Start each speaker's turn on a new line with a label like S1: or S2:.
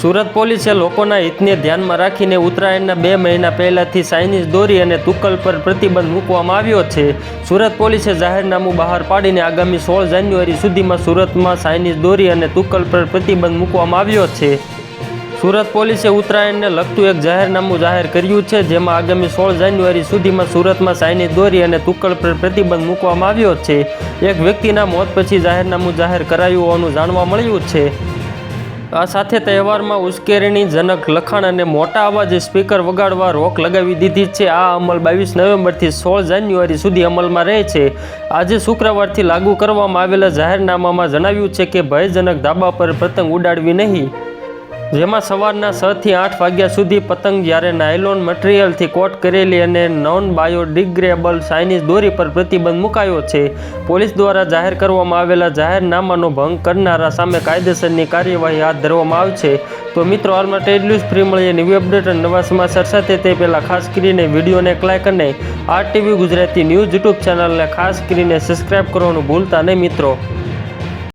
S1: સુરત પોલીસે લોકોના હિતને ધ્યાનમાં રાખીને ઉત્તરાયણના બે મહિના પહેલાથી ચાઇનીઝ દોરી અને તુક્કલ પર પ્રતિબંધ મૂકવામાં આવ્યો છે. સુરત પોલીસે જાહેરનામું બહાર પાડીને આગામી સોળ જાન્યુઆરી સુધીમાં સુરતમાં ચાઇનીઝ દોરી અને તુક્કલ પર પ્રતિબંધ મૂકવામાં આવ્યો છે. સુરત પોલીસે ઉત્તરાયણને લગતું એક જાહેરનામું જાહેર કર્યું છે, જેમાં આગામી સોળ જાન્યુઆરી સુધીમાં સુરતમાં ચાઇનીઝ દોરી અને તુક્કલ પર પ્રતિબંધ મૂકવામાં આવ્યો છે. એક વ્યક્તિના મોત પછી જાહેરનામું જાહેર કરાયું હોવાનું જાણવા મળ્યું છે. આ સાથે તહેવારમાં ઉશ્કેરણીજનક લખાણ અને મોટા અવાજે સ્પીકર વગાડવા રોક લગાવી દીધી છે. આ અમલ બાવીસ નવેમ્બરથી સોળ જાન્યુઆરી સુધી અમલમાં રહે છે. આજે શુક્રવારથી લાગુ કરવામાં આવેલા જાહેરનામામાં જણાવ્યું છે કે ભયજનક ધાબા પર પતંગ ઉડાડવી નહીં. જેમાં સવારના છ થી આઠ વાગ્યા સુધી પતંગ જ્યારે નાયલોન મટીરિયલથી કોટ કરેલી અને નોન બાયોડિગ્રેબલ ચાઇનીઝ દોરી પર પ્રતિબંધ મુકાયો છે. પોલીસ દ્વારા જાહેર કરવામાં આવેલા જાહેરનામાનો ભંગ કરનારા સામે કાયદેસરની કાર્યવાહી હાથ ધરવામાં આવશે તો મિત્રો, હાલ માટે એટલું જ. ફ્રી મળીએ નવી અપડેટ અને નવા સમાચાર સાથે. તે પહેલાં ખાસ કરીને વિડીયોને લાઈક અને R TV Gujarati news YouTube ચેનલને ખાસ કરીને સબસ્ક્રાઈબ કરવાનું ભૂલતા નહીં મિત્રો.